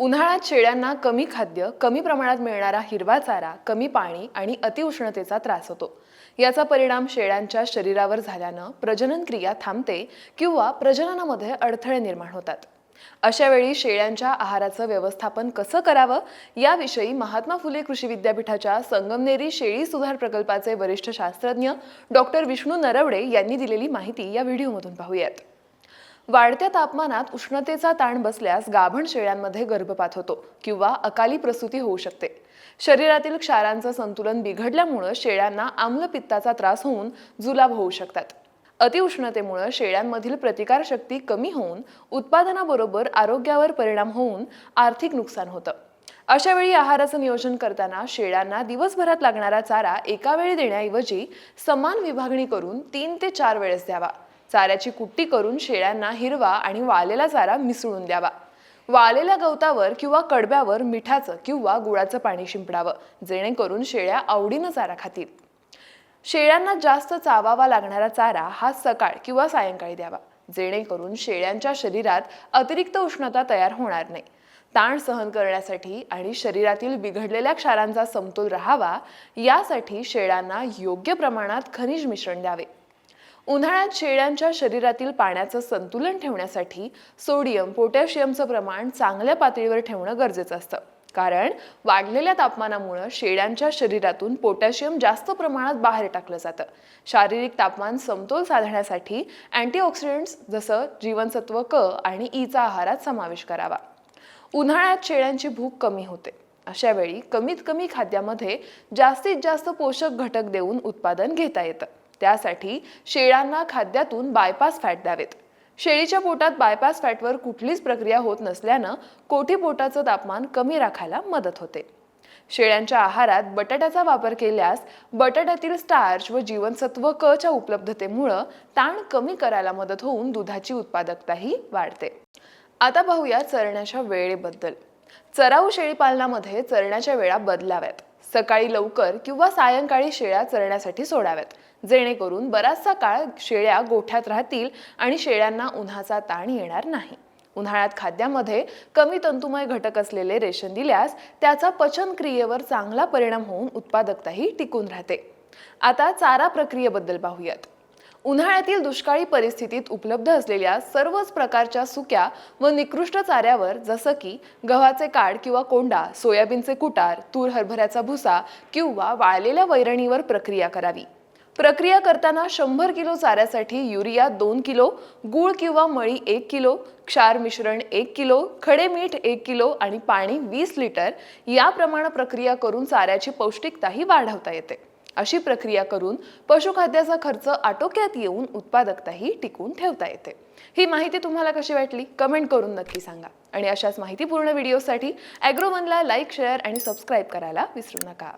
उन्हाळ्यात शेळ्यांना कमी खाद्य कमी प्रमाणात मिळणारा हिरवा चारा कमी पाणी आणि अतिउष्णतेचा त्रास होतो. याचा परिणाम शेळ्यांच्या शरीरावर झाल्यानं प्रजनन क्रिया थांबते किंवा प्रजननामध्ये अडथळे निर्माण होतात. अशावेळी शेळ्यांच्या आहाराचं व्यवस्थापन कसं करावं? याविषयी महात्मा फुले कृषी विद्यापीठाच्या संगमनेरी शेळी सुधार प्रकल्पाचे वरिष्ठ शास्त्रज्ञ डॉक्टर विष्णू नरवडे यांनी दिलेली माहिती या व्हिडिओमधून पाहूयात. वाढत्या तापमानात उष्णतेचा ताण बसल्यास गाभण शेळ्यांमध्ये गर्भपात होतो किंवा अकाली प्रसूती होऊ शकते. शरीरातील क्षारांचं संतुलन बिघडल्यामुळं शेळ्यांना आम्लपित्ताचा त्रास होऊन जुलाब होऊ शकतात. अतिउष्णतेमुळं शेळ्यांमधील प्रतिकारशक्ती कमी होऊन उत्पादनाबरोबर आरोग्यावर परिणाम होऊन आर्थिक नुकसान होतं. अशा वेळी आहाराचं नियोजन करताना शेळ्यांना दिवसभरात लागणारा चारा एका वेळी देण्याऐवजी समान विभागणी करून तीन ते चार वेळेस द्यावा. चाऱ्याची कुट्टी करून शेळ्यांना हिरवा आणि वाळलेला चारा मिसळून द्यावा. वाळलेल्या गवतावर किंवा कडब्यावर मिठाचं किंवा गुळाचं पाणी शिंपडावं जेणेकरून शेळ्या आवडीनं चारा खातील. शेळ्यांना जास्त चावावा लागणारा चारा हा सकाळ किंवा सायंकाळी द्यावा जेणेकरून शेळ्यांच्या शरीरात अतिरिक्त उष्णता तयार होणार नाही. ताण सहन करण्यासाठी आणि शरीरातील बिघडलेल्या क्षारांचा समतोल राहावा यासाठी शेळ्यांना योग्य प्रमाणात खनिज मिश्रण द्यावे. उन्हाळ्यात शेळ्यांच्या शरीरातील पाण्याचं संतुलन ठेवण्यासाठी सोडियम पोटॅशियमचं प्रमाण चांगल्या पातळीवर ठेवणं गरजेचं असतं. कारण वाढलेल्या तापमानामुळं शेळ्यांच्या शरीरातून पोटॅशियम जास्त प्रमाणात बाहेर टाकलं जातं. शारीरिक तापमान समतोल साधण्यासाठी अँटीऑक्सिडंट्स जसं जीवनसत्व क आणि ईचा आहारात समावेश करावा. उन्हाळ्यात शेळ्यांची भूक कमी होते. अशा वेळी कमीत कमी खाद्यामध्ये जास्तीत जास्त पोषक घटक देऊन उत्पादन घेता येतं. त्यासाठी शेळ्यांना खाद्यातून बायपास फॅट द्यावेत. शेळीच्या पोटात बायपास फॅटवर कुठलीच प्रक्रिया होत नसल्यानं कोठी पोटाचं तापमान कमी राखायला मदत होते. शेळ्यांच्या आहारात बटाट्याचा वापर केल्यास बटाट्यातील स्टार्च व जीवनसत्व क च्या उपलब्धतेमुळं ताण कमी करायला मदत होऊन दुधाची उत्पादकताही वाढते. आता पाहूया चरण्याच्या वेळेबद्दल. चराऊ शेळी पालनामध्ये चरण्याच्या वेळा बदलाव्यात. सकाळी लवकर किंवा सायंकाळी शेळ्या चरण्यासाठी सोडाव्यात. जेणेकरून बराचसा काळ शेळ्या गोठ्यात राहतील आणि शेळ्यांना उन्हाचा ताण येणार नाही. उन्हाळ्यात खाद्यामध्ये कमी तंतुमय घटक असलेले रेशन दिल्यास त्याचा पचन क्रियेवर चांगला परिणाम होऊन उत्पादकताही टिकून राहते. आता चारा प्रक्रियेबद्दल पाहूयात. उन्हाळ्यातील दुष्काळी परिस्थितीत उपलब्ध असलेल्या सर्वच प्रकारच्या सुक्या व निकृष्ट चाऱ्यावर जसं की गव्हाचे काड किंवा कोंडा सोयाबीनचे कुटार तूर हरभऱ्याचा भुसा किंवा वाळलेल्या वैरणीवर प्रक्रिया करावी. प्रक्रिया करताना शंभर किलो चाऱ्यासाठी युरिया दोन किलो गूळ किंवा मळी एक किलो क्षार मिश्रण एक किलो खडे मीठ एक किलो आणि पाणी वीस लिटर याप्रमाणे प्रक्रिया करून चाऱ्याची पौष्टिकताही वाढवता येते. अशी प्रक्रिया करून पशुखाद्याचा खर्च आटोक्यात येऊन उत्पादकताही टिकून ठेवता येते. ही माहिती तुम्हाला कशी वाटली? कमेंट करून नक्की सांगा. आणि अशाच माहितीपूर्ण व्हिडिओसाठी ॲग्रोवनला लाईक शेअर आणि सबस्क्राईब करायला विसरू नका.